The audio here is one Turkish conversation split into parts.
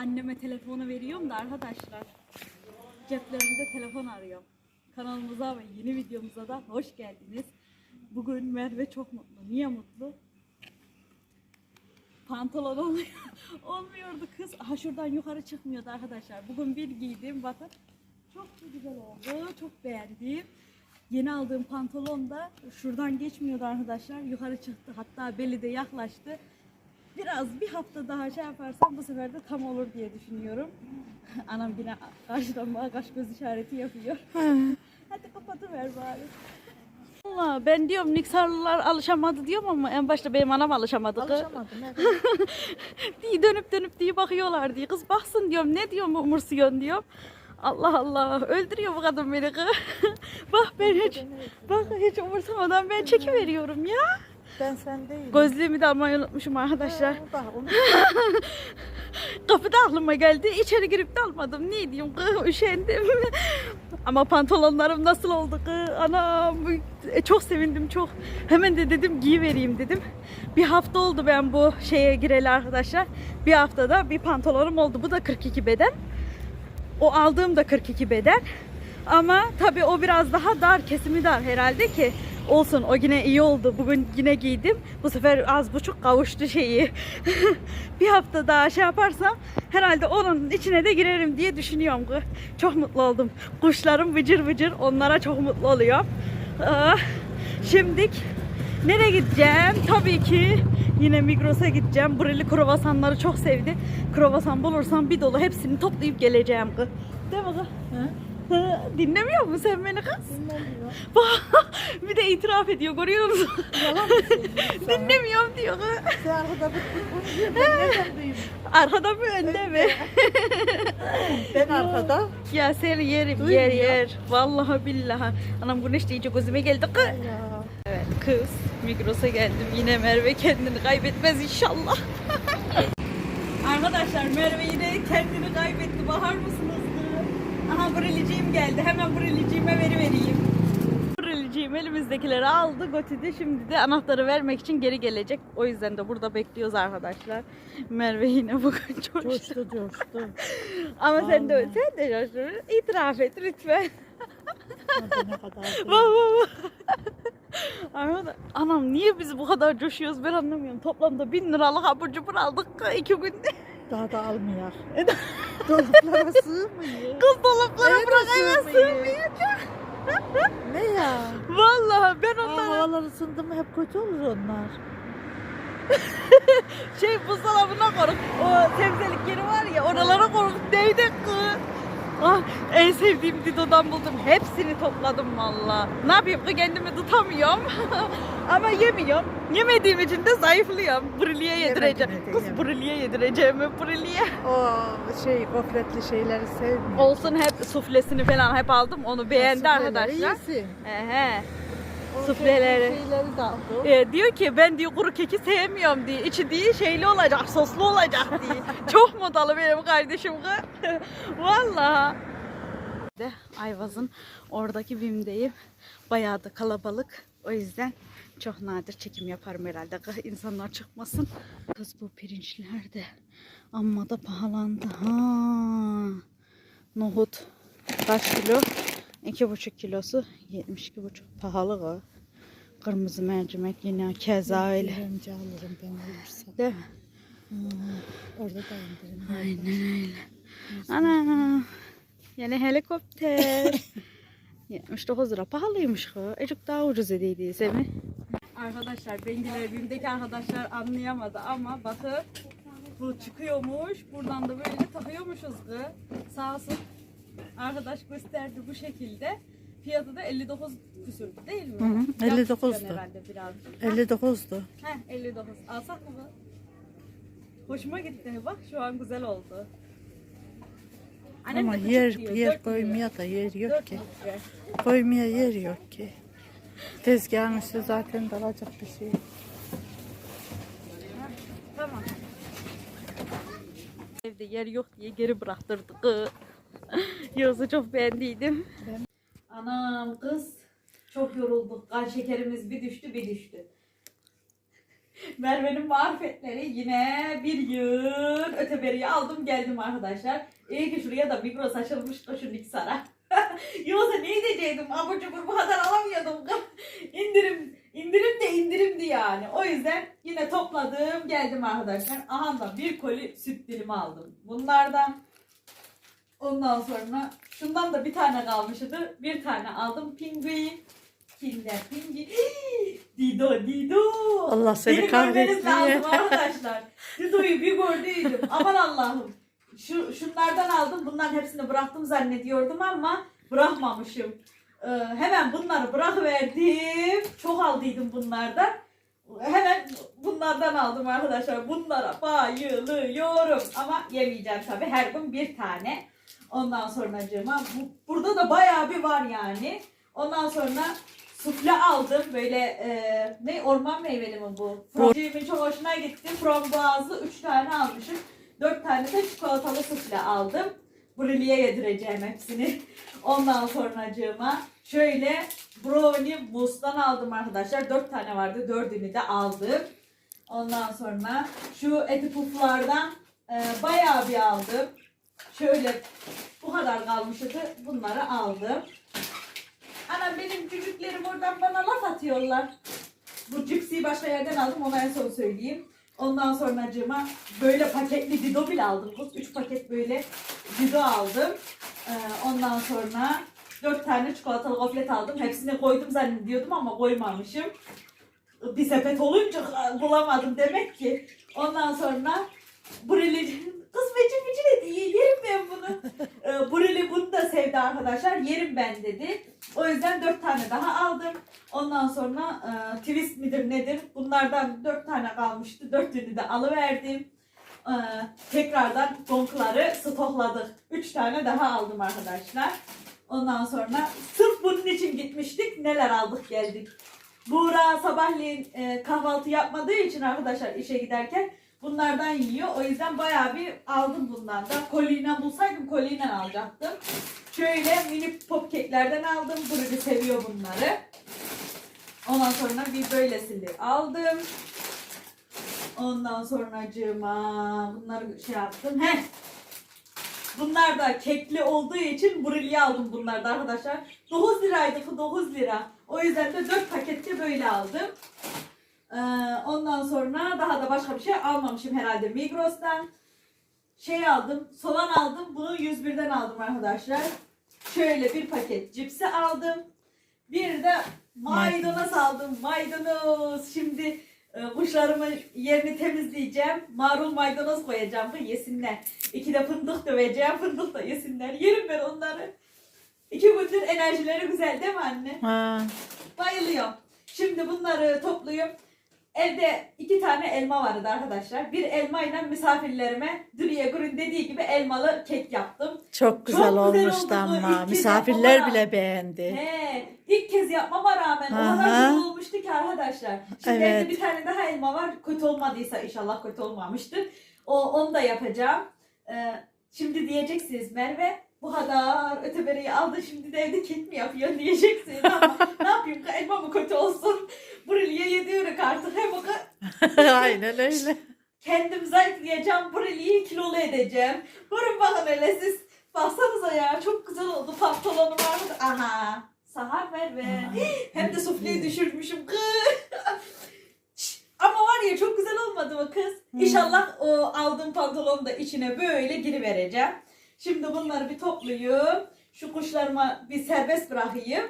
anneme telefonu veriyorum da arkadaşlar. Ceplerimde telefon arıyor. Kanalımıza ve yeni videomuza da hoş geldiniz. Bugün Merve çok mutlu. Niye mutlu? Pantolon olmuyor. olmuyordu kız. Aha şuradan yukarı çıkmıyordu arkadaşlar. Bugün bir giydim bakın. Çok güzel oldu. Çok beğendim. Yeni aldığım pantolon da şuradan geçmiyordu arkadaşlar. Yukarı çıktı. Hatta beli de yaklaştı. Biraz bir hafta daha şey yaparsam bu sefer de tam olur diye düşünüyorum. Anam yine karşıdan bana kaş göz işareti yapıyor. Hadi kapatıver bari. Allah ben diyorum Niksarlılar alışamadı diyorum ama en başta benim anam alışamadı. Alışamadım evet. diye dönüp dönüp diye bakıyorlar diye. Kız baksın diyorum ne diyorum umursuyorsun diyorum. Allah Allah öldürüyor bu kadın beni kız. bak ben hiç bak hiç umursamadan ben çekiveriyorum ya. Ben sen değilim. Gözlüğümü de almayı unutmuşum arkadaşlar. Ha, Bak onu Kapıda aklıma geldi. İçeri girip de almadım. Ne diyeyim kız üşendim. Ama pantolonlarım nasıl oldu kız? Anam e, çok sevindim çok. Hemen de dedim giy vereyim dedim. Bir hafta oldu ben bu şeye gireli arkadaşlar. Bir haftada bir pantolonum oldu. Bu da 42 beden. O aldığım da 42 beden. Ama tabii o biraz daha dar, kesimi dar herhalde ki olsun o yine iyi oldu. Bugün yine giydim. Bu sefer az buçuk kavuştu şeyi. bir hafta daha şey yaparsam herhalde onun içine de girerim diye düşünüyorum. Çok mutlu oldum. Kuşlarım vıcır vıcır onlara çok mutlu oluyor. Ah, Şimdik nereye gideceğim? Tabii ki yine Migros'a gideceğim. Bureli kruvasanları çok sevdi. Kruvasan bulursam bir dolu hepsini toplayıp geleceğim. Değil mi kız? Dinlemiyor musun sen beni kız? dinlemiyor. bir de itiraf ediyor görüyor musun? Yalan mı söylüyorsun? Dinlemiyorum diyor. Sen arkada bir. Ben nereden duyayım? Arkada mı önde mi? Ben arkada. ya seni yerim Duymuyor. yer yer. Vallahi billahi. Anam güneş de iyice gözüme geldi kız. Ya. Evet kız Migros'a geldim. Yine Merve kendini kaybetmez inşallah. Arkadaşlar Merve yine kendini kaybetti. Bakar mısınız? Aha briliciğim geldi. Hemen briliciğime veri vereyim. Briliciğim elimizdekileri aldı götürdü. Şimdi de anahtarı vermek için geri gelecek. O yüzden de burada bekliyoruz arkadaşlar. Merve yine bugün coştu. Coştu coştu. Ama sen de sen de coştun. İtiraf et lütfen. Vah vah vah. Anam niye biz bu kadar coşuyoruz ben anlamıyorum. Toplamda bin liralık abur cubur aldık iki günde. Daha da almayak. Dolaplara sığmıyor. Kız dolaplara Evet, bırak eve sığmıyor. Ne ya? Vallahi ben Aa, onları havalar ısındı mı hep kötü olur onlar. şey buzdolabına koruk. O sebzelik yeri var ya oralara koruk değdik kız. Ah, en sevdiğim Dido'dan buldum. Hepsini topladım valla. Ne yapayım kız kendimi tutamıyorum. Ama yemiyorum. Yemediğim için de zayıflıyorum. Briliye yedireceğim. Yemediğine de Kız yeme. briliye yedireceğim mi briliye? O şey gofretli şeyleri sevmiyor. Olsun hep suflesini falan hep aldım. Onu beğendi arkadaşlar. iyisin. Ehe. Sufleleri. Ee, diyor ki ben diyor kuru keki sevmiyorum diye. İçi diye şeyli olacak, soslu olacak diye. Çok modalı benim kardeşim. Vallahi. De Ayvaz'ın oradaki BİM'deyim. Bayağı da kalabalık. O yüzden çok nadir çekim yaparım herhalde. İnsanlar çıkmasın. Kız bu pirinçler de amma da pahalandı. Ha. Nohut kaç kilo? İki buçuk kilosu 72 buçuk pahalı o. Kırmızı mercimek yine keza öyle. Önce alırım ben olursa. Değil mi? Hmm, orada da indirim. Aynen öyle. Ana. Yine helikopter. 79 lira pahalıymış o. Ecik daha ucuz ediydi Semi. Arkadaşlar Bengiler BİM'deki arkadaşlar anlayamadı ama bakın bu çıkıyormuş. Buradan da böyle takıyormuşuz kız. Sağ olsun. Arkadaş gösterdi bu şekilde. Fiyatı da 59 küsürdü değil mi? Hı hı, Biraz 59'du. tutuyor Herhalde biraz. 59'du. Heh 59. Alsak mı? bu? Hoşuma gitti. Bak şu an güzel oldu. Annem Ama de küçük yer diyor, yer dört koymaya da yer yok Dört ki. litre. Koymaya yer yok ki. Tezgahın üstü zaten dalacak bir şey. Tamam. Evde yer yok diye geri bıraktırdık. Yoksa çok beğendiydim. Anam kız çok yorulduk. Kan şekerimiz bir düştü bir düştü. Merve'nin marifetleri yine bir yıl öteberiye aldım geldim arkadaşlar. İyi ki şuraya da Migros açılmış koşun sana. Yoksa ne diyecektim? Abur cubur bu kadar alamıyordum. indirim, indirim de indirimdi yani. O yüzden yine topladım geldim arkadaşlar. Aha da bir koli süt dilimi aldım. Bunlardan ondan sonra şundan da bir tane kalmıştı. Bir tane aldım pingui. Kinder pingui. Dido Dido. Allah seni Beni görmeniz kahretsin. lazım arkadaşlar. Dido'yu bir gördüydüm. Aman Allah'ım. Şu, şunlardan aldım. Bunların hepsini bıraktım zannediyordum ama bırakmamışım. Ee, hemen bunları bırakıverdim. Çok aldıydım bunlardan. Hemen bunlardan aldım arkadaşlar. Bunlara bayılıyorum. Ama yemeyeceğim tabii. Her gün bir tane. Ondan sonra bu, burada da bayağı bir var yani. Ondan sonra sufle aldım. Böyle e, ne orman meyveli mi bu? Frozi'min çok hoşuna gitti. Frambuazlı 3 tane almışım. 4 tane de çikolatalı sufle aldım. Brili'ye yedireceğim hepsini. Ondan sonracığıma şöyle brownie mustan aldım arkadaşlar. 4 tane vardı. 4'ünü de aldım. Ondan sonra şu eti puflardan e, bayağı bir aldım. Şöyle bu kadar kalmıştı. Bunları aldım. Ana benim çocuklarım oradan bana laf atıyorlar. Bu cipsi başka yerden aldım ona en son söyleyeyim. Ondan sonracığıma böyle paketli dido bile aldım. Bu 3 paket böyle dido aldım. Ee, ondan sonra 4 tane çikolatalı gofret aldım. Hepsini koydum zannediyordum ama koymamışım. Bir sepet olunca bulamadım demek ki. Ondan sonra Brili kız feci feci dedi yerim ben bunu. Ee, Brili bunu da sevdi arkadaşlar. Yerim ben dedi. O yüzden 4 tane daha aldım. Ondan sonra e, twist midir nedir? Bunlardan 4 tane kalmıştı. 4'ünü de alıverdim. E, tekrardan donkları stokladık. 3 tane daha aldım arkadaşlar. Ondan sonra sırf bunun için gitmiştik. Neler aldık geldik. Buğra sabahleyin e, kahvaltı yapmadığı için arkadaşlar işe giderken bunlardan yiyor. O yüzden bayağı bir aldım bundan da. Koliyle bulsaydım koliyle alacaktım. Şöyle mini pop keklerden aldım. Burcu seviyor bunları. Ondan sonra bir böylesini aldım. Ondan sonracığıma bunları şey yaptım. Heh. Bunlar da kekli olduğu için Brilli'ye aldım bunlar da arkadaşlar. 9 liraydı bu 9 lira. O yüzden de 4 pakette böyle aldım. Ee, ondan sonra daha da başka bir şey almamışım herhalde Migros'tan. Şey aldım, soğan aldım. Bunu 101'den aldım arkadaşlar. Şöyle bir paket cipsi aldım. Bir de maydanoz aldım. Maydanoz. Şimdi e, kuşlarımın yerini temizleyeceğim. Marul maydanoz koyacağım ki yesinler. İki de fındık döveceğim. Fındık da yesinler. Yerim ben onları. İki gündür enerjileri güzel değil mi anne? Ha, Bayılıyorum. Şimdi bunları toplayayım. Evde iki tane elma vardı arkadaşlar. Bir elmayla misafirlerime Duriye Gur'un dediği gibi elmalı kek yaptım. çok güzel güzel olmuştu ama. Misafirler yapmama bile beğendi. He, ilk kez yapmama rağmen o kadar Aha. güzel olmuştu ki arkadaşlar. Şimdi Evet. evde bir tane daha elma var. Kötü olmadıysa inşallah kötü olmamıştır. O, onu da yapacağım. Ee, şimdi diyeceksiniz Merve bu kadar ötebereyi aldı şimdi de evde kek mi yapıyor diyeceksiniz ama ne yapayım elma mı kötü olsun. Buraya yediyoruz artık hem o Aynen öyle. kendim zayıflayacağım burayı kilolu edeceğim. Vurun bakın hele siz. Baksanıza ya çok güzel oldu pantolonum vardı. Aha. Sahar ver be. Hem de sufleyi düşürmüşüm kız. Ama var ya çok güzel olmadı mı kız? İnşallah o aldığım pantolonu da içine böyle girivereceğim. Şimdi bunları bir toplayayım. Şu kuşlarıma bir serbest bırakayım.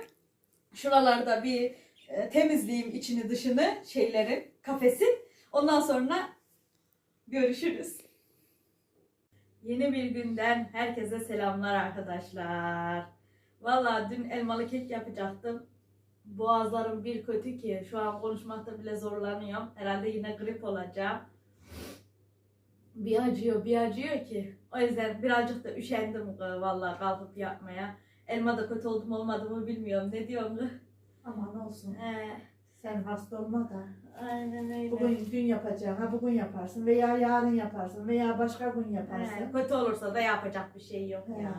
Şuralarda bir e, temizleyeyim içini dışını şeylerin kafesin. Ondan sonra görüşürüz. Yeni bir günden herkese selamlar arkadaşlar. Valla dün elmalı kek yapacaktım. Boğazlarım bir kötü ki şu an konuşmakta bile zorlanıyorum. Herhalde yine grip olacağım. Bir acıyor bir acıyor ki. O yüzden birazcık da üşendim valla kalkıp yapmaya. Elma da kötü oldu mu olmadı mı bilmiyorum. Ne diyorsun? Aman olsun. Ee, Sen hasta olma da. aynen öyle. Bugün dün yapacaksın. Ha bugün yaparsın veya yarın yaparsın veya başka gün Ee, yaparsın. kötü olursa da yapacak bir şey yok He, ya.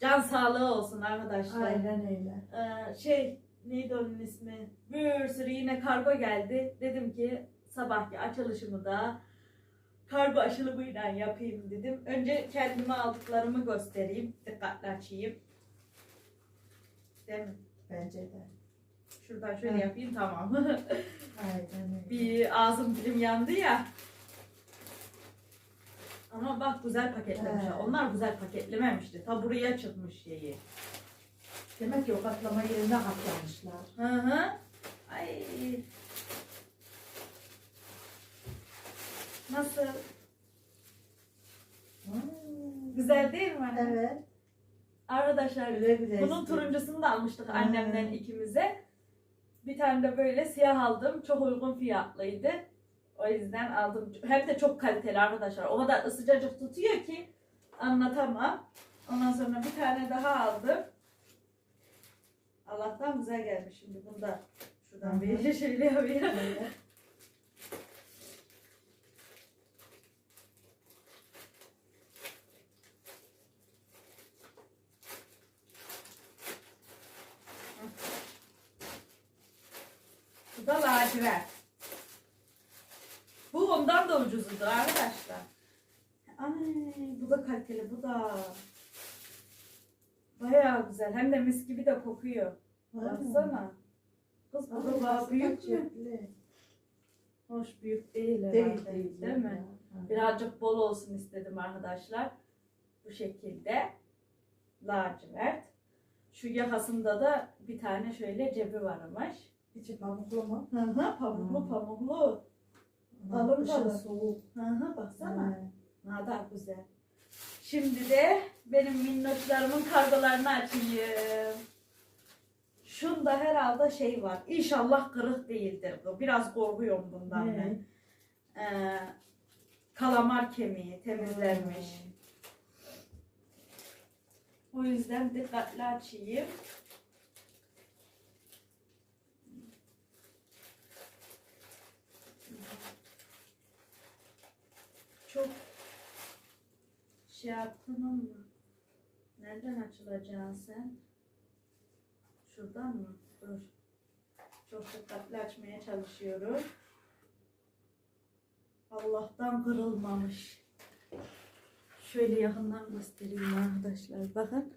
Can sağlığı olsun arkadaşlar. Aynen öyle. Ee, şey neydi onun ismi? Bir sürü yine kargo geldi. Dedim ki sabahki açılışımı da kargo aşılımıyla yapayım dedim. Önce kendime aldıklarımı göstereyim. Dikkatli açayım. Değil mi? Bence de. Şuradan şöyle Evet. yapayım tamam. Aynen öyle. bir ağzım dilim yandı ya. Ama bak güzel paketlemişler. Evet. Onlar güzel paketlememişti. Ta buraya çıkmış şeyi. Demek ki o katlama yerine katlamışlar. Hı hı. Ay. Nasıl? Hmm. Güzel değil mi? Evet. Arkadaşlar güle. bunun turuncusunu da almıştık annemden ikimize. Bir tane de böyle siyah aldım. Çok uygun fiyatlıydı. O yüzden aldım. Hem de çok kaliteli arkadaşlar. O kadar ısıcacık tutuyor ki anlatamam. Ondan sonra bir tane daha aldım. Allah'tan güzel gelmiş şimdi. Bunu da şuradan bir şöyle yapayım. Evet. Bu da lacivert. Bu ondan da ucuzudu arkadaşlar. Ay kaliteli bu da. Bayağı güzel. Hem de mis gibi de kokuyor. Baksana. Kız bu da aslında büyük mü? Hoş büyük değil herhalde. Değil değil. Değil mi? Hı. Birazcık bol olsun istedim arkadaşlar. Bu şekilde. Lacivert. Şu yakasında da bir tane şöyle cebi varmış. İçi pamuklu mu? Hı hı pamuklu Hı. pamuklu. Alın kışın alın. soğuk. Hı hı baksana. Ne kadar güzel. Şimdi de benim minnoşlarımın kargolarını açayım. Şunda herhalde şey var. İnşallah kırık değildir bu. Biraz korkuyorum bundan Ne? ben. Ee, kalamar kemiği temizlenmiş. O yüzden dikkatli açayım. Çok şey yaptın ama nereden açılacaksın sen? Şuradan mı? Dur. Çok dikkatli açmaya çalışıyorum. Allah'tan kırılmamış. Şöyle yakından göstereyim arkadaşlar. Bakın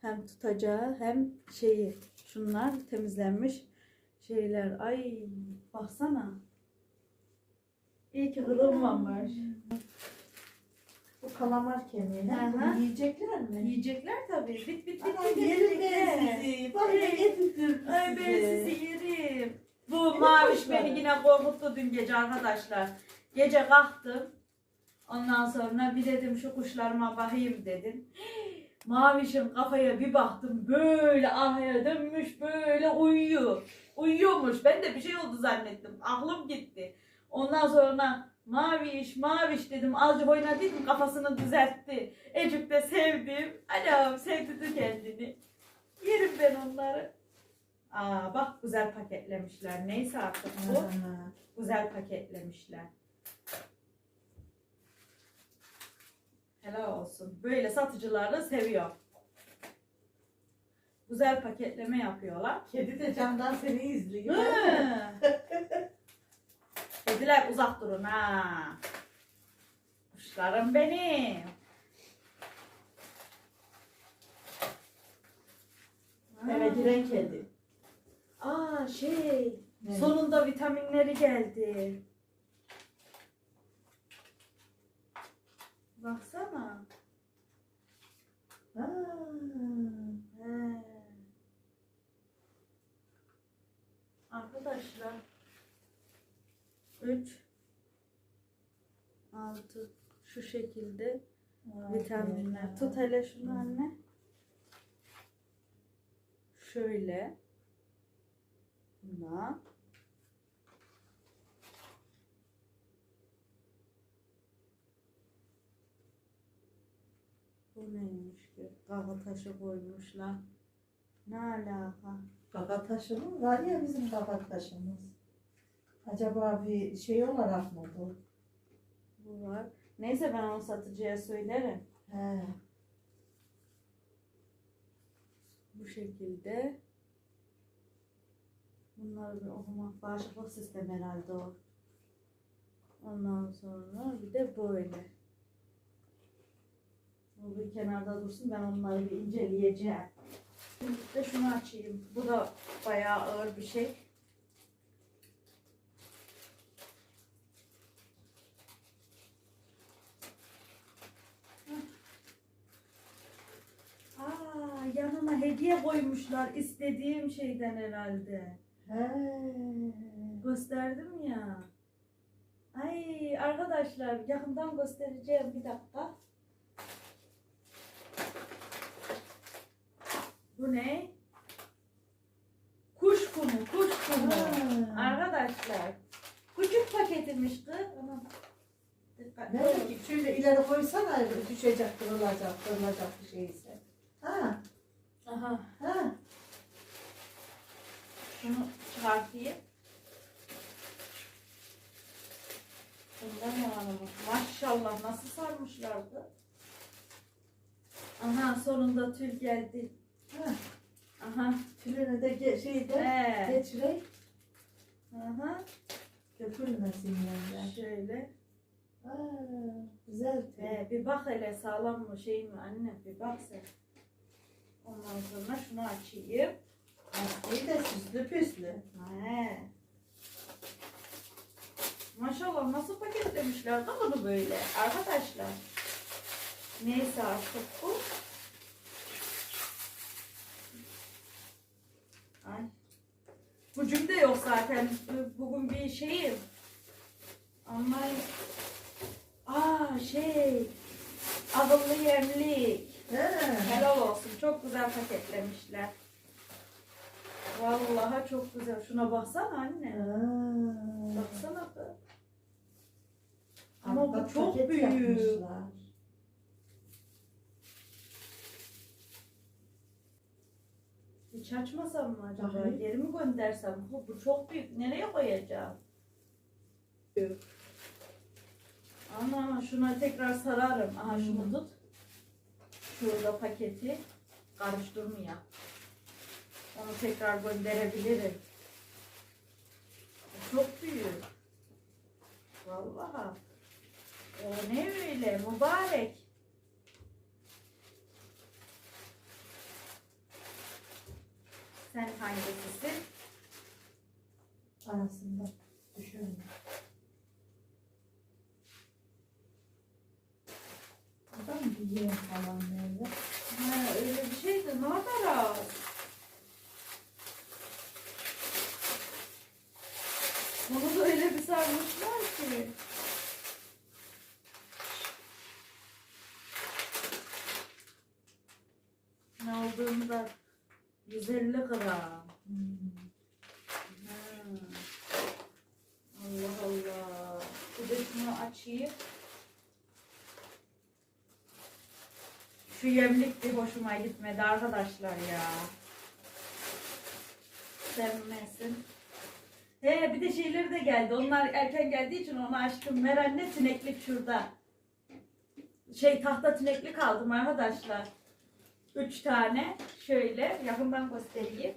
hem tutacağı hem şeyi şunlar temizlenmiş şeyler. Ay baksana. İyi ki kırılmamış. Bu kalamar kemiği. Hı hı. Bunu yiyecekler mi? Yiyecekler tabii. Bit bit bit bit yerim ben sizi. Evet. ne getirdim Ay ben sizi yerim. Bu maviş beni yine korkuttu dün gece arkadaşlar. Gece kalktım. Ondan sonra bir dedim şu kuşlarıma bakayım dedim. Mavişin kafaya bir baktım böyle arkaya dönmüş böyle uyuyor. Uyuyormuş. Ben de bir şey oldu zannettim. Aklım gitti. Ondan sonra maviş maviş dedim. Azıcık oynadıydım kafasını düzeltti. Ecik de sevdim. Anam sevdirdi kendini. Yerim ben onları. Aa bak güzel paketlemişler. Neyse artık bu. Ha. Güzel paketlemişler. Helal olsun. Böyle satıcıları seviyor. Güzel paketleme yapıyorlar. Kedi de camdan seni izliyor. Kediler uzak durun ha. Kuşlarım benim. Eve giren kedi. Aa şey. Ne? Sonunda vitaminleri geldi. Baksana. Ha. He. Arkadaşlar 3 6 şu şekilde vitaminler. Tut hele şunu anne. Şöyle. Buna. Bu neymiş ki? Kahve taşı koymuşlar. Ne alaka? Kaka taşı mı? Var ya bizim kaka taşımız. Acaba bir şey olarak mı bu? Bu var. Neyse ben onu satıcıya söylerim. He. Bu şekilde. Bunları bir okumak bağışıklık sistemi herhalde o. Ondan sonra bir de böyle. Bu bir kenarda dursun ben onları bir inceleyeceğim. Şimdi de şunu açayım. Bu da bayağı ağır bir şey. Aa, yanına hediye koymuşlar istediğim şeyden herhalde. He. Gösterdim ya. Ay arkadaşlar yakından göstereceğim bir dakika. Bu ne? Kuş kumu, kuş kumu. Ha. Arkadaşlar. Küçük paketmiş kız. Dikkatli Nerede ki? Şöyle ileri koysana düşecek, kırılacak, kırılacak bir şeyse. Ha, Aha. ha. Şunu çıkartayım. Bundan yani Maşallah nasıl sarmışlardı. Aha sonunda tül geldi. ha. Aha. Tülünü de ge- şeyde He. geçireyim. Aha. Dökülmesin yani. Şöyle. Ha, güzel. tül. He, bir bak hele sağlam mı şey mi anne bir bak sen. Ondan sonra şunu açayım. Lastiği de süslü püslü. He. Maşallah nasıl paketlemişler de bunu böyle arkadaşlar. Neyse artık bu. Ay. Gücüm de yok zaten. Bugün bir şeyim. Ama Aa şey Adıllı yemlik. He. Helal olsun. Çok güzel paketlemişler. Vallahi çok güzel. Şuna baksana anne. Ha. Baksana kız. Ama bu çok büyük. yapmışlar. Hiç açmasam mı acaba? Hayır. Geri mi göndersem? Bu, bu çok büyük. Nereye koyacağım? Ana şuna tekrar sararım. Aha şunu Hmm. tut. Şurada paketi. Karıştırmaya. Onu tekrar gönderebilirim. Çok büyük. Vallahi. O ne öyle mübarek. Sen hangisisin? Arasında düşürme. Adam bir falan böyle. Ha, öyle bir şeydi. Ne kadar az. Bunu da öyle bir sarmışlar ki. Ne olduğunda 150 gram. Hmm. Allah Allah. Bir de şunu açayım. Şu yemlik bir hoşuma gitmedi arkadaşlar ya. Sevmesin. He bir de şeyleri de geldi. Onlar erken geldiği için onu açtım. Meranne tineklik şurada. Şey tahta tineklik aldım arkadaşlar. Üç tane. Şöyle yakından göstereyim.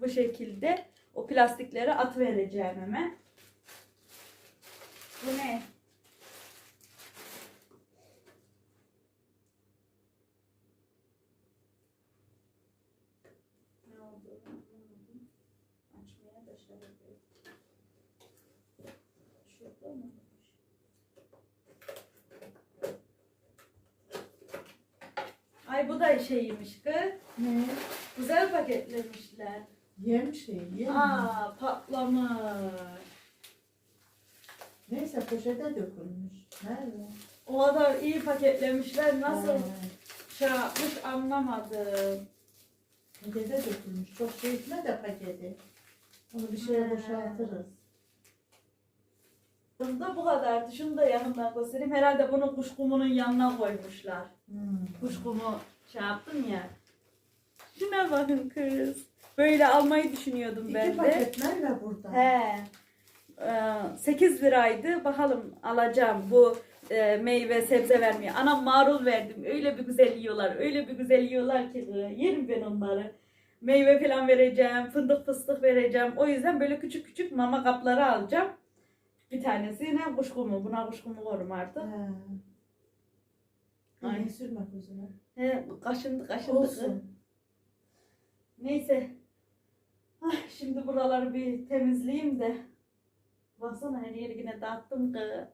Bu şekilde. O plastikleri at vereceğim hemen. Bu? Ne Açmaya şey yapıyor. Şurada mı? Ay bu da şeymiş kız. Ne? Güzel paketlemişler. Yem şey, yem. Aa patlamış. Neyse poşete dökülmüş. Nerede? O kadar iyi paketlemişler. Nasıl Ha, şey yapmış anlamadım. Pakete dökülmüş. Çok şey etme de paketi. Onu bir şeye boşaltırız. Bunda bu kadardı. Şunu da yanından göstereyim. Herhalde bunu kuşkumunun yanına koymuşlar. Hmm. Kuşkumu şey yaptım ya. Şuna bakın kız. Böyle almayı düşünüyordum İki ben de. paket nerede burada? He. Ee, 8 liraydı. Bakalım alacağım bu e, meyve sebze vermiyor. Anam marul verdim. Öyle bir güzel yiyorlar. Öyle bir güzel yiyorlar ki. Yerim ben onları. Meyve falan vereceğim. Fındık fıstık vereceğim. O yüzden böyle küçük küçük mama kapları alacağım. Bir tanesi ne kuşkumu, buna kuşkumu korum artık. He. Ay. Ay. Sürme kuzuna. He, kaşındı kaşındı. Olsun. Neyse. Ah, şimdi buraları bir temizleyeyim de. Baksana her yeri yine dağıttım kı.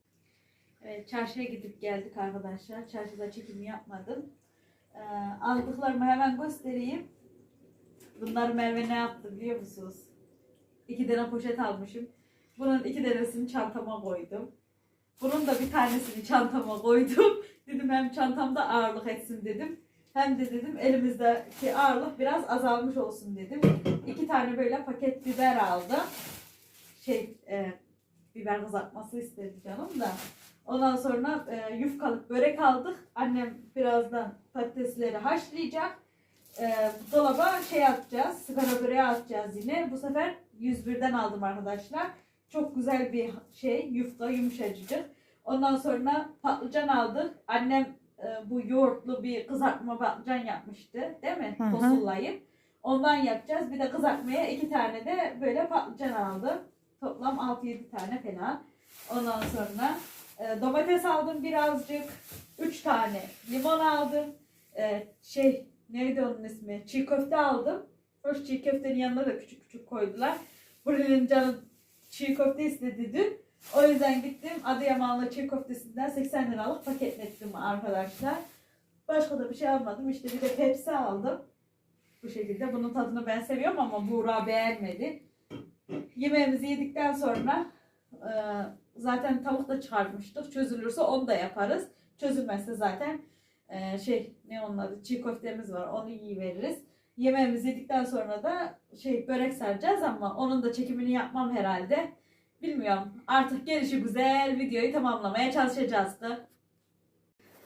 evet çarşıya gidip geldik arkadaşlar. Çarşıda çekim yapmadım. Ee, aldıklarımı hemen göstereyim. Bunlar Merve ne yaptı biliyor musunuz? İki tane poşet almışım. Bunun iki tanesini çantama koydum. Bunun da bir tanesini çantama koydum. Dedim hem çantamda ağırlık etsin dedim. Hem de dedim elimizdeki ağırlık biraz azalmış olsun dedim. İki tane böyle paket biber aldım. Şey e, biber kızartması istedi canım da. Ondan sonra e, yufkalık börek aldık. Annem birazdan patatesleri haşlayacak. E, dolaba şey atacağız. Sigara böreği atacağız yine. Bu sefer 101'den aldım arkadaşlar. Çok güzel bir şey. Yufka yumuşacık. Ondan sonra patlıcan aldık. Annem e, bu yoğurtlu bir kızartma patlıcan yapmıştı. Değil mi? Hı hı. Tosullayıp. Ondan yapacağız. Bir de kızartmaya iki tane de böyle patlıcan aldım. Toplam 6-7 tane falan. Ondan sonra e, domates aldım birazcık. 3 tane limon aldım. E, şey neydi onun ismi? Çiğ köfte aldım. Hoş çiğ köftenin yanına da küçük küçük koydular. Buranın canı çiğ köfte istedi dün. O yüzden gittim Adıyamanlı çiğ köftesinden 80 liralık paketlettim arkadaşlar. Başka da bir şey almadım. İşte bir de Pepsi aldım. Bu şekilde. Bunun tadını ben seviyorum ama Buğra beğenmedi. Yemeğimizi yedikten sonra e, zaten tavuk da çıkarmıştık. Çözülürse onu da yaparız. Çözülmezse zaten e, şey ne onun adı çiğ köftemiz var. Onu yiyiveririz. Yemeğimizi yedikten sonra da şey börek saracağız ama onun da çekimini yapmam herhalde. Bilmiyorum. Artık gelişi güzel videoyu tamamlamaya çalışacağız da.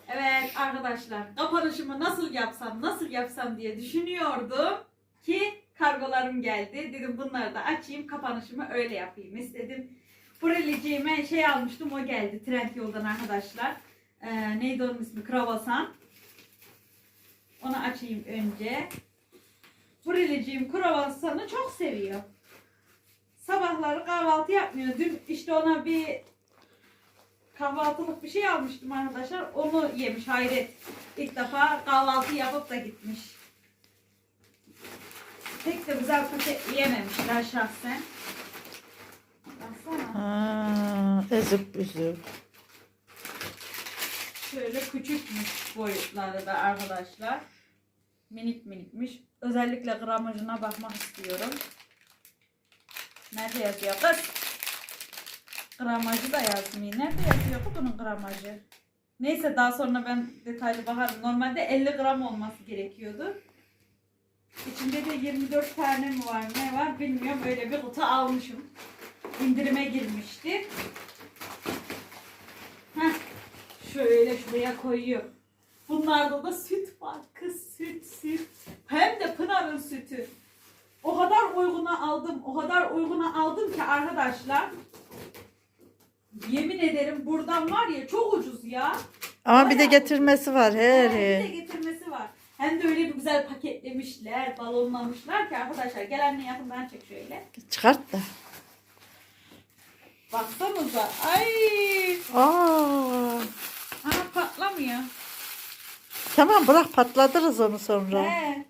Evet arkadaşlar kapanışımı nasıl yapsam nasıl yapsam diye düşünüyordum ki kargolarım geldi. Dedim bunları da açayım kapanışımı öyle yapayım istedim. Buraliciğime şey almıştım o geldi trend yoldan arkadaşlar. Ee, neydi onun ismi? Kravasan. Onu açayım önce. Buraliciğim kravasanı çok seviyor. Sabahları kahvaltı yapmıyor. Dün işte ona bir kahvaltılık bir şey almıştım arkadaşlar. Onu yemiş hayret. İlk defa kahvaltı yapıp da gitmiş. Pek de güzel paket yememişler şahsen. Ha, ezip üzüp. Şöyle küçükmüş boyutları da arkadaşlar. Minik minikmiş. Özellikle gramajına bakmak istiyorum. Nerede yazıyor kız? Gramajı da yazmıyor. Nerede yazıyor bu bunun gramajı? Neyse daha sonra ben detaylı bakarım. Normalde 50 gram olması gerekiyordu. İçinde de 24 tane mi var ne var bilmiyorum. Öyle bir kutu almışım. İndirime girmişti. Şöyle şuraya koyuyor. Bunlarda da süt var. Kız süt süt. Hem de Pınar'ın sütü. O kadar uyguna aldım. O kadar uyguna aldım ki arkadaşlar. Yemin ederim buradan var ya çok ucuz ya. Ama bir de getirmesi var her Hem de getirmesi var. Hem de öyle bir güzel paketlemişler, balonlamışlar ki arkadaşlar gel anne yakından çek şöyle. Çıkart da. Baksanıza. Ay. Aa, Ha patlamıyor. Tamam bırak patlatırız onu sonra. He.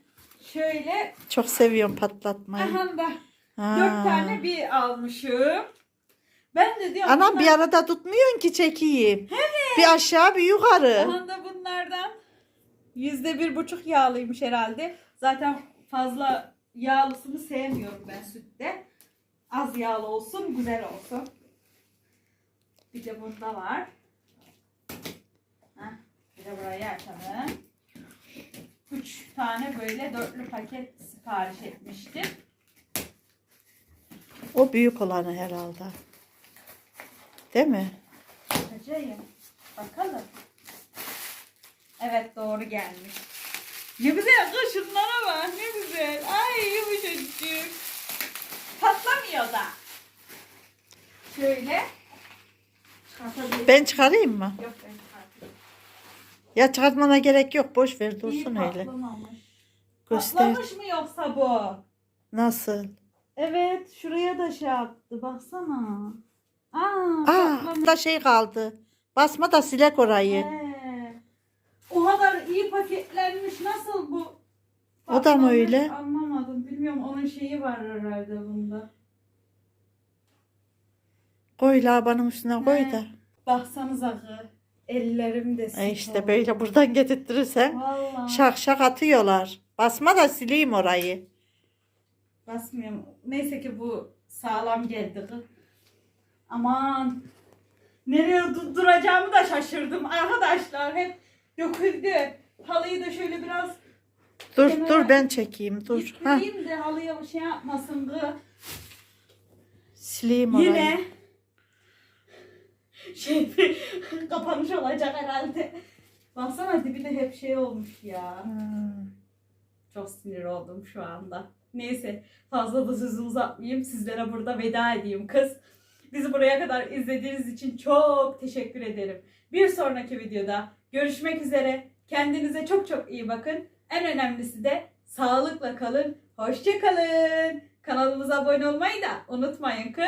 Şöyle Çok seviyorum patlatmayı. aha da Ha. dört tane bir almışım. Ben de diyorum. Anam bunlar- bir arada tutmuyorsun ki çekeyim. Bir aşağı bir yukarı. Aha da bunlardan yüzde bir buçuk yağlıymış herhalde. Zaten fazla yağlısını sevmiyorum ben sütte. Az yağlı olsun, güzel olsun. Bir de bunda var. Bir de burayı açalım. Üç tane böyle dörtlü paket sipariş etmiştim. O büyük olanı herhalde. Değil mi? Bakacağım. Bakalım. Evet doğru gelmiş. Ne güzel kız şunlara bak ne güzel. Ay yumuşacık. Patlamıyor da. Şöyle. Ben çıkarayım mı? Yok ben. Ya çıkartmana gerek yok. Boş ver İyi dursun öyle. patlamamış. Göster. Patlamış mı yoksa bu? Nasıl? Evet şuraya da şey yaptı baksana. Aa, Aa, da şey kaldı. Basma da silek orayı. He. O kadar iyi paketlenmiş nasıl bu? O da mı öyle? Anlamadım. Bilmiyorum onun şeyi var herhalde bunda. Koy labanın üstüne koy He. da. Baksanıza kız. Ellerim de E işte oldu. böyle buradan getirtirirsen Vallahi. şak şak atıyorlar. Basma da sileyim orayı. Basmıyorum. Neyse ki bu sağlam geldi kız. Aman. Nereye du- duracağımı da şaşırdım arkadaşlar. Hep döküldü. Halıyı da şöyle biraz Dur Kenara dur ben çekeyim dur. Ha, ittireyim de halıya şey yapmasın kız. sileyim orayı. Yine şey kapanış olacak herhalde. Baksana dibi de hep şey olmuş ya. Hmm. Çok sinir oldum şu anda. Neyse fazla da sözü uzatmayayım. Sizlere burada veda edeyim kız. Bizi buraya kadar izlediğiniz için çok teşekkür ederim. Bir sonraki videoda görüşmek üzere. Kendinize çok çok iyi bakın. En önemlisi de sağlıkla kalın. Hoşça kalın. Kanalımıza abone olmayı da unutmayın kız.